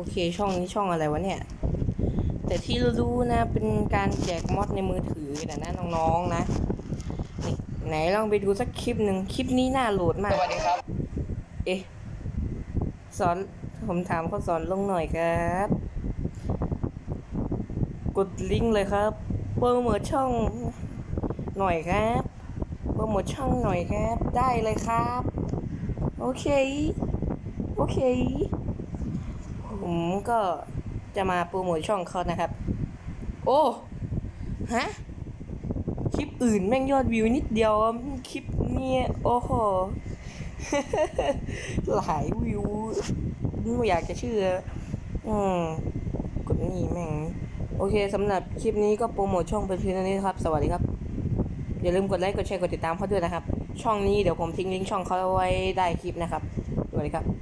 โอเคช่องนี้ช่องอะไรวะเนี่ย แต่ที่รู้ๆนะเป็นการแจกมอดในมือถือนะนะน้องๆนะนี่ไหนลองไปดูสักคลิปหนึ่งคลิปนี้น่าโหลดมาก สวัสดีครับ เอ๊ะ สอน ผมถามเขาสอนลงหน่อยครับ กดลิงก์เลยครับโปรโมทช่องหน่อยครับโปรโมทช่องหน่อยครับ ได้เลยครับ โอเค โอเค ผมก็จะมาโปรโมทช่องเขานะครับ โอ้ฮะคลิปอื่นแม่งยอดวิวนิดเดียวคลิปเนี้ยโอ้โหหลายวิวไม่อยากจะเชื่อ อืมกดนี่แม่ง โอเคสำหรับคลิปนี้ก็โปรโมทช่องเป็นเพียงเท่านี้ครับ สวัสดีครับ อย่าลืมกดไลค์กดแชร์กดติดตามเขาด้วยนะครับ ช่องนี้เดี๋ยวผมทิ้งลิงก์ช่องเขาไว้ได้คลิปนะครับ สวัสดีครับ